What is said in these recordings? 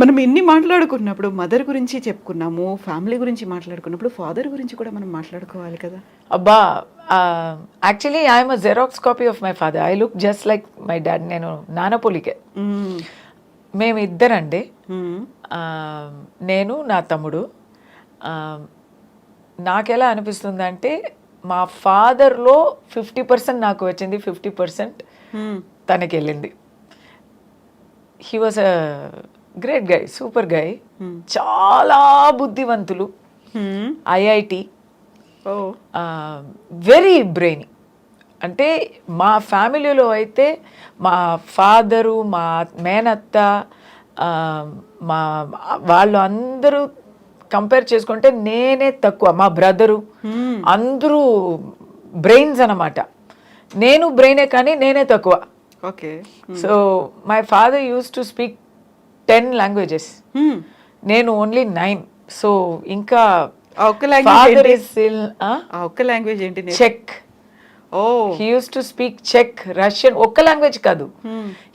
మనం ఇన్ని మాట్లాడుకున్నప్పుడు మదర్ గురించి చెప్పుకున్నాము ఫ్యామిలీ గురించి మాట్లాడుకున్నప్పుడు ఫాదర్ గురించి కూడా మనం మాట్లాడుకోవాలి కదా. అబ్బా actually I'm a xerox copy of my father I look just like my dad నేను నానపోలికే. మ్మ్. ఇద్దరండి నేను నా తమ్ముడు. నాకెలా అనిపిస్తుంది అంటే మా ఫాదర్లో ఫిఫ్టీ పర్సెంట్ నాకు వచ్చింది ఫిఫ్టీ పర్సెంట్. తనకి వెళ్ళింది he was a great guy super guy చాలా బుద్ధివంతులు. ఐఐటి వెరీ బ్రెయిన్ అంటే మా ఫ్యామిలీలో అయితే మా ఫాదరు మా మేనత్త మా వాళ్ళు అందరూ కంపేర్ చేసుకుంటే నేనే తక్కువ. మా బ్రదరు అందరూ బ్రెయిన్స్ అన్నమాట. నేను బ్రెయినే కానీ నేనే తక్కువ. Okay. So my father use to speak ten languages మ్మ్. నేను ఓన్లీ నైన్ సో ఇంకా ఒక్క లాంగ్వేజ్ ఏంటి? Check oh. He use to speak check Russian ఒక్క లాంగ్వేజ్ కాదు.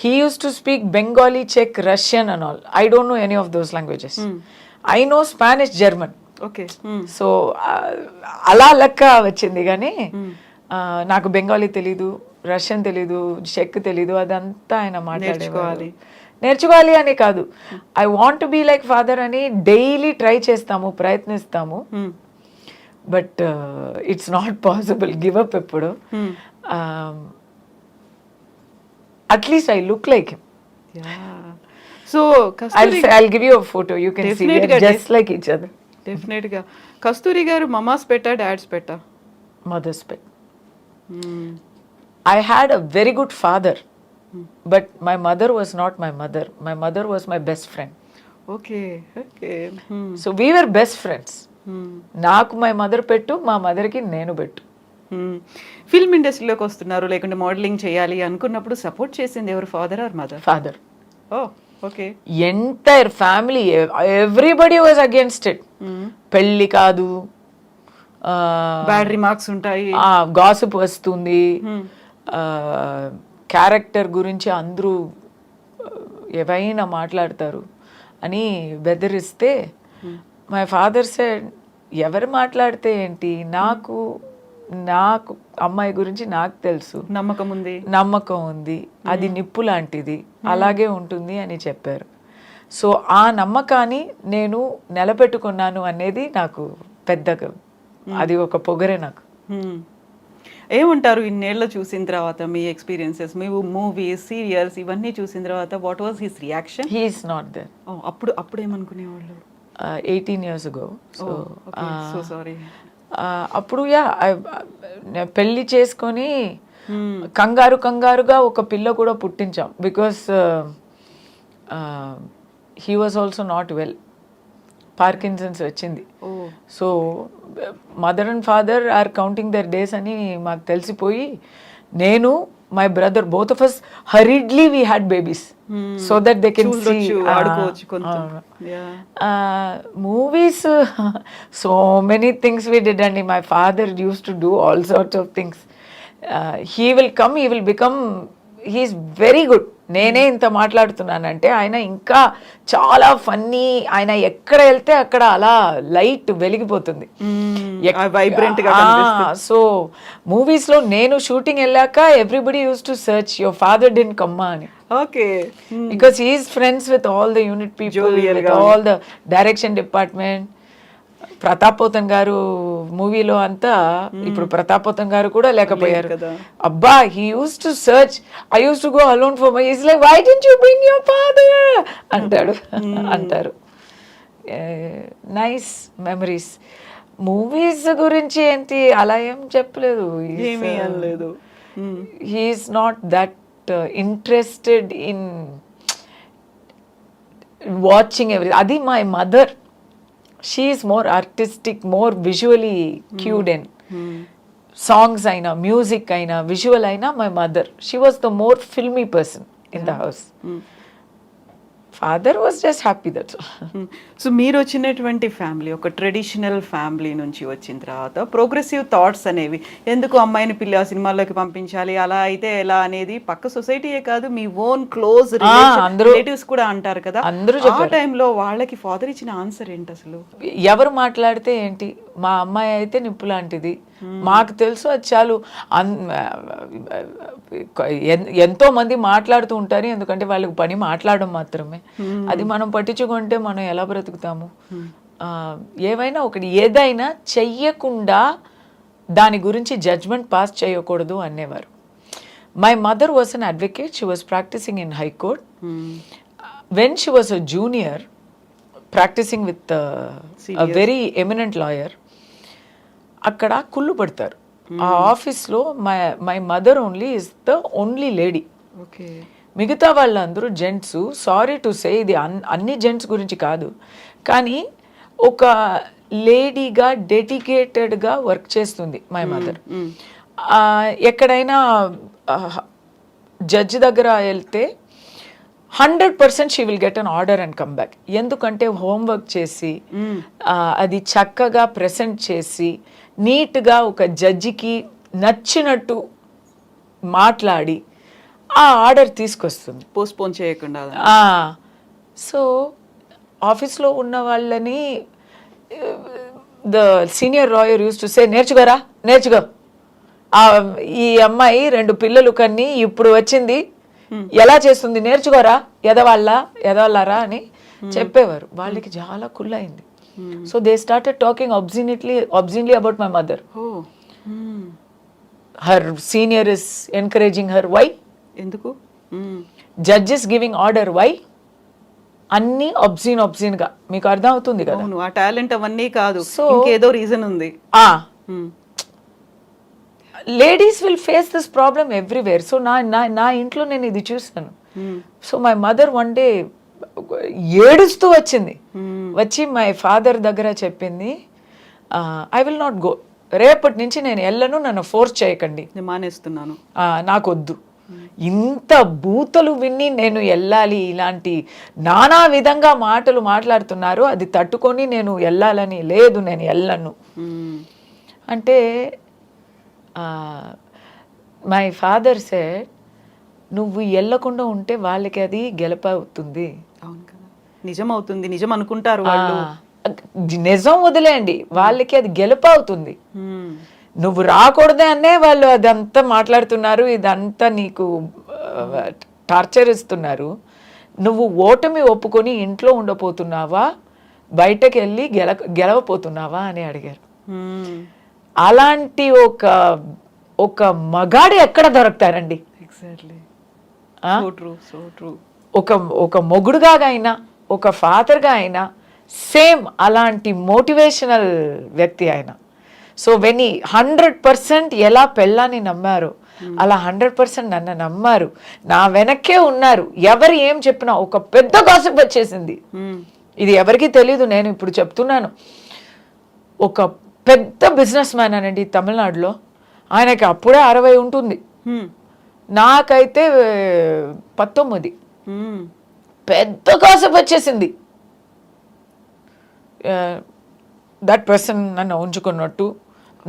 He use to speak Bengali check Russian and all I don't know any of those languages I know Spanish German okay. So అలా లెక్క వచ్చింది కానీ ఆ, నాకు బెంగాలీ తెలీదు రష్యన్ తెలీదు చెక్ తెలీదు అదంతా ఆయన మాట్లాడేవారు. నేర్చుకోవాలి. అని కాదు I want be like father అని డైలీ ట్రై చేస్తాము ప్రయత్నిస్తాము. But it's not possible give up ఎప్పుడు. At least I look like him. So I'll Kasturi say, I'll give you a photo. You can see Definitely, we're గా, just like each other. డెఫినెట్గా కస్తూరి garu mama's పెట్టా dad's పెట్టా Mother's pet. I had a very good father, but my mother was not my mother. My mother was my best friend. Okay okay. We were best friends. నాకు my mother పెట్టు మా మదర్కి నేను పెట్టు. Film ఇండస్ట్రీలోకి వస్తున్నారు లేకుంటే మోడలింగ్ చేయాలి అనుకున్నప్పుడు సపోర్ట్ చేసింది ఎవరు father or mother father oh okay entire family everybody was against it పెళ్ళి కాదు బ్యాడ్ రిమార్క్స్ ఉంటాయి. గాసిప్ వస్తుంది. క్యారెక్టర్ గురించి అందరూ ఏవైనా మాట్లాడతారు అని బెదిరిస్తే మై ఫాదర్ సెడ్ ఎవరు మాట్లాడితే ఏంటి? నాకు నాకు అమ్మాయి గురించి నాకు తెలుసు. నమ్మకం ఉంది. నమ్మకం ఉంది. అది నిప్పు లాంటిది. అలాగే ఉంటుంది అని చెప్పారు. సో ఆ నమ్మకాన్ని నేను నిలబెట్టుకున్నాను అనేది నాకు పెద్దగా అది ఒక పొగరే నాకు. Hmm. ఏముంటారు ఇన్నేళ్ళ చూసిన తర్వాత మీ ఎక్స్పీరియన్సెస్ మీ మూవీస్ సీరియల్స్ ఇవన్నీ చూసిన తర్వాత what was his reaction he's not there అప్పుడు అప్పుడు ఏమనుకునేవాళ్ళు eighteen years go so so sorry అప్పుడు యా పెళ్ళి చేసుకొని కంగారు కంగారుగా ఒక పిల్ల కూడా పుట్టించాం. Because he was also not well Parkinson's వచ్చింది. So mother and father are counting their days అని మాకు తెలిసిపోయి నేను my brother both of us hurriedly we had babies so that they can see movies so many things we did అండి my father used to do all sorts of things he will come he will become he's very good నేనే ఇంత మాట్లాడుతున్నానంటే ఆయన ఇంకా చాలా funny ఆయన ఎక్కడ వెళ్తే అక్కడ అలా లైట్ వెలిగిపోతుంది. వైబ్రెంట్గా సో మూవీస్లో నేను షూటింగ్ వెళ్ళాక everybody used to search your father didn't కమ్మా అని. Okay. Because he is friends with all the unit people, Jovial with గా all the direction department. Pratap Pothan గారు మూవీలో అంతా ఇప్పుడు ప్రతాప్ పోతన్ గారు కూడా లేకపోయారు. అబ్బా he used to search I used to go alone for my is like why don't you bring your father అంటాడు. అంటారు. నైస్ మెమరీస్ మూవీస్ గురించి ఏంటి? అలా ఏం చెప్పలేదు. ఏమీ అనలేదు. Hmm. He's not that interested in watching every అది my mother she's more artistic more visually cued in songs అయినా మ్యూజిక్ అయినా విజువల్ అయినా my mother she was the more filmy person in the house father was just happy that's so మీరు వచ్చినటువంటి family ఒక traditional family నుంచి వచ్చిన తర్వాత progressive thoughts అనేవి ఎందుకు అమ్మాయిని పిల్ల సినిమాల్లోకి పంపించాలి అలా అయితే ఎలా అనేది పక్క సొసైటీయే కాదు మీ ఓన్ క్లోజ్ రిలేటివ్స్ కూడా అంటారు కదా. అందరూ ఆ టైంలో వాళ్ళకి ఫాదర్ ఇచ్చిన ఆన్సర్ ఏంటి అసలు? ఎవరు మాట్లాడితే ఏంటి? మా అమ్మాయి అయితే నిప్పు లాంటిది. మాకు తెలుసు అది చాలు. ఎంతో మంది మాట్లాడుతూ ఉంటారు. ఎందుకంటే వాళ్ళకి పని మాట్లాడడం మాత్రమే. అది మనం పట్టించుకుంటే మనం ఎలా బ్రతుకుతాము? ఏవైనా ఒకటి ఏదైనా చెయ్యకుండా దాని గురించి జడ్జ్మెంట్ పాస్ చేయకూడదు అనేవారు. My mother was an advocate she was practising in high court was a junior practicing with uh, a very eminent lawyer అక్కడ కుళ్ళు పడతారు. ఆ ఆఫీస్లో my my mother only is the only lady okay. మిగతా వాళ్ళందరూ gents sorry to say ఇది అన్- అన్ని gents గురించి కాదు. కానీ ఒక లేడీగా డెడికేటెడ్గా వర్క్ చేస్తుంది మై మదర్ ఎక్కడైనా జడ్జి దగ్గర వెళ్తే hundred percent she will get an order and come back ఎందుకంటే హోంవర్క్ చేసి అది చక్కగా ప్రెసెంట్ చేసి నీట్గా ఒక జడ్జికి నచ్చినట్టు మాట్లాడి ఆ ఆర్డర్ తీసుకొస్తుంది. పోస్ట్పోన్ చేయకుండా సో ఆఫీస్లో ఉన్న వాళ్ళని the senior lawyer used to say నేర్చుకోరా నేర్చుకో. ఈ అమ్మాయి రెండు పిల్లలు కన్ని ఇప్పుడు వచ్చింది. ఎలా చేస్తుంది నేర్చుకోరా ఎదవాళ్ళ ఎదవాళ్ళరా అని చెప్పేవారు. వాళ్ళకి చాలా కుళ్ళైంది so they started talking obscenely obscenely about my mother her senior is encouraging her why ఎందుకు? మ్మ్. జడ్జెస్ గివింగ్ ఆర్డర్ వై అన్ని ఒబ్జిన్ ఒబ్జిన్గా. మీకు అర్థం అవుతుంది కదా ఆ టాలెంట్ అవన్నీ కాదు. So- ఇంకేదో రీజన్ ఉంది. ఆ. Ladies will face this problem everywhere so నా నా నా ఇంట్లో నేను ఇది చూసాను so my mother one day ఏడుస్తూ వచ్చింది. వచ్చి మై ఫాదర్ దగ్గర చెప్పింది ఐ విల్ నాట్ గో రేపటి నుంచి నేను వెళ్ళను నన్ను ఫోర్స్ చేయకండి. నేను మానేస్తున్నాను. నాకొద్దు. ఇంత బూతలు విని నేను వెళ్ళాలి ఇలాంటి నానా విధంగా మాటలు మాట్లాడుతున్నారు అది తట్టుకొని నేను వెళ్ళాలని లేదు నేను వెళ్ళను మ్మ్. అంటే మై ఫాదర్ సే నువ్వు వెళ్ళకుండా ఉంటే వాళ్ళకి అది గెలప అవుతుంది అవును కదా నిజం అవుతుంది నిజం అనుకుంటారు వాళ్ళు నిజం వదిలేయండి. వాళ్ళకి అది గెలుపు అవుతుంది. నువ్వు రాకూడదే అనే వాళ్ళు అదంతా మాట్లాడుతున్నారు ఇదంతా నీకు టార్చర్ ఇస్తున్నారు. నువ్వు ఓటమి ఒప్పుకొని ఇంట్లో ఉండపోతున్నావా బయటకు వెళ్ళి గెల గెలవపోతున్నావా అని అడిగారు. అలాంటి ఒక ఒక మగాడు ఎక్కడ దొరుకుతారండి? ఎగ్జాక్ట్లీ ఒక ఒక మొగుడుగా అయినా ఒక ఫాదర్గా అయినా సేమ్ అలాంటి మోటివేషనల్ వ్యక్తి ఆయన సో వెన్ హండ్రెడ్ పర్సెంట్ ఎలా పెళ్ళాన్ని నమ్మారు అలా హండ్రెడ్ పర్సెంట్ నన్ను నమ్మారు. నా వెనక్కే ఉన్నారు. ఎవరు ఏం చెప్పినా ఒక పెద్ద గాసిప్ వచ్చేసింది. ఇది ఎవరికీ తెలీదు నేను ఇప్పుడు చెప్తున్నాను. ఒక పెద్ద బిజినెస్ మ్యాన్ అనండి తమిళనాడులో. ఆయనకి అప్పుడే అరవై ఉంటుంది. నాకైతే ఏ, పంతొమ్మిది పెద్ద కాసేపు వచ్చేసింది. దట్ పర్సన్ నన్ను ఉంచుకున్నట్టు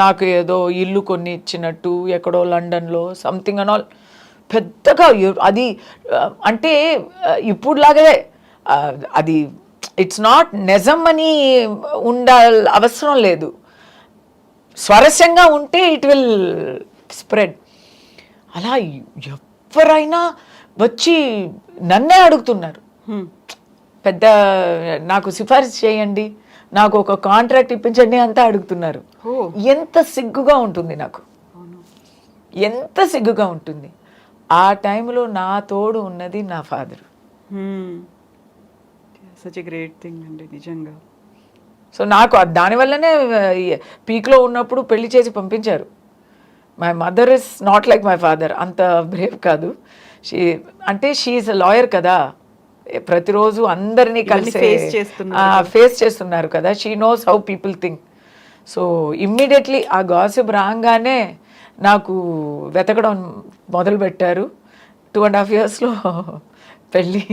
నాకు ఏదో ఇల్లు కొన్ని ఇచ్చినట్టు ఎక్కడో లండన్లో సంథింగ్ అండ్ ఆల్ పెద్దగా అది అంటే ఇప్పుడులాగే అది ఇట్స్ నాట్ నిజం అని ఉండాల అవసరం లేదు. స్వరస్యంగా ఉంటే ఇట్ విల్ స్ప్రెడ్ అలా ఎవరైనా వచ్చి నన్నే అడుగుతున్నారు. పెద్ద నాకు సిఫారసు చేయండి. నాకు ఒక కాంట్రాక్ట్ ఇప్పించండి అంతా అడుగుతున్నారు. ఎంత సిగ్గుగా ఉంటుంది నాకు. ఎంత సిగ్గుగా ఉంటుంది. ఆ టైంలో నా తోడు ఉన్నది నా ఫాదర్. సచ్ గ్రేట్ థింగ్ అండి నిజంగా. సో నాకు దానివల్లనే పీక్లో ఉన్నప్పుడు పెళ్ళి చేసి పంపించారు. My mother is not like my father అంత బ్రేవ్ కాదు. షీ అంటే షీఈస్ లాయర్ కదా. ప్రతిరోజు అందరినీ కలిసి ఫేస్ చేస్తున్నారు కదా. She knows how people think so immediately ఆ గాసిప్ రాగానే నాకు వెతకడం మొదలు పెట్టారు. టూ అండ్ హాఫ్ ఇయర్స్లో పెళ్ళి.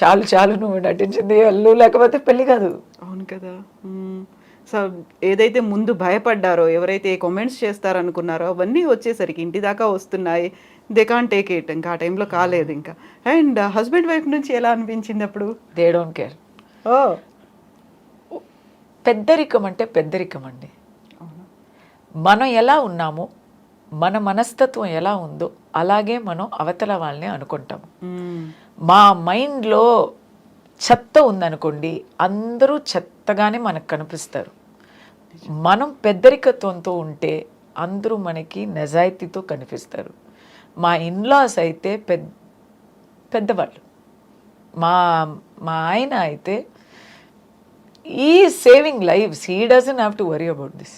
చాలు చాలు నువ్వు నటించింది వెళ్ళు లేకపోతే పెళ్ళి కాదు. అవును కదా. సో ఏదైతే ముందు భయపడ్డారో ఎవరైతే కామెంట్స్ చేస్తారనుకున్నారో అవన్నీ వచ్చేసరికి ఇంటి దాకా వస్తున్నాయి. దే కాన్ టేక్ ఇట్ ఇంకా ఆ టైంలో కాలేదు ఇంకా. అండ్ హస్బెండ్ వైఫ్ నుంచి ఎలా అనిపించింది అప్పుడు? దే డోంట్ కేర్ ఓ. పెద్దరికం అంటే పెద్దరికం అండి. మనం ఎలా ఉన్నామో మన మనస్తత్వం ఎలా ఉందో అలాగే మనం అవతల వాళ్ళని అనుకుంటాము. మా మైండ్లో చెత్త ఉందనుకోండి అందరూ చెత్తగానే మనకు కనిపిస్తారు. మనం పెద్దరికత్వంతో ఉంటే అందరూ మనకి నిజాయితీతో కనిపిస్తారు. మా ఇన్లాస్ అయితే పెద్ద పెద్దవాళ్ళు. మా మా ఆయన అయితే ఈ saving lives he doesn't have to worry about this.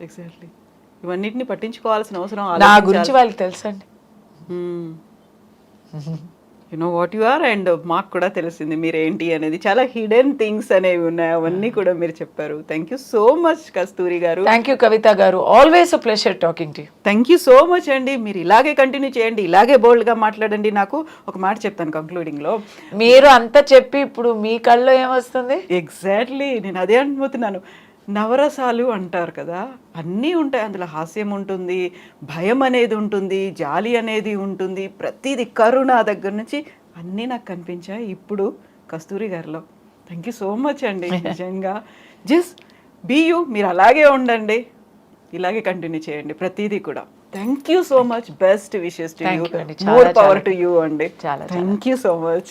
Exactly. ఇవన్నిటిని పట్టించుకోవాల్సిన అవసరం నా గురించి వాళ్ళకి తెలుసండి. You know what you are and మాకు కూడా తెలిసింది మీరు ఏంటి అనేది. చాలా హిడెన్ థింగ్స్ అనేవి ఉన్నాయి. అవన్నీ కూడా మీరు చెప్పారు. Thank you so much Kasturi గారు. థ్యాంక్ యూ కవిత గారు. Always a pleasure talking to thank you so much అండి. మీరు ఇలాగే కంటిన్యూ చేయండి. ఇలాగే బోల్డ్గా మాట్లాడండి నాకు. ఒక మాట చెప్తాను కంక్లూడింగ్లో మీరు అంతా చెప్పి ఇప్పుడు మీ కళ్ళలో ఏమొస్తుంది ఎగ్జాక్ట్లీ నేను అదే అనుకుంటున్నాను. నవరసాలు అంటారు కదా అన్నీ ఉంటాయి. అందులో హాస్యం ఉంటుంది భయం అనేది ఉంటుంది జాలి అనేది ఉంటుంది. ప్రతిదీ కరుణ దగ్గర నుంచి అన్నీ నాకు కనిపించాయి ఇప్పుడు కస్తూరి గారిలో. థ్యాంక్ యూ సో మచ్ అండి. నిజంగా. జస్ట్ బీ యూ మీరు అలాగే ఉండండి. ఇలాగే కంటిన్యూ చేయండి ప్రతిదీ కూడా. Thank you so much best wishes to you more power. To you అండి. Thank you so much.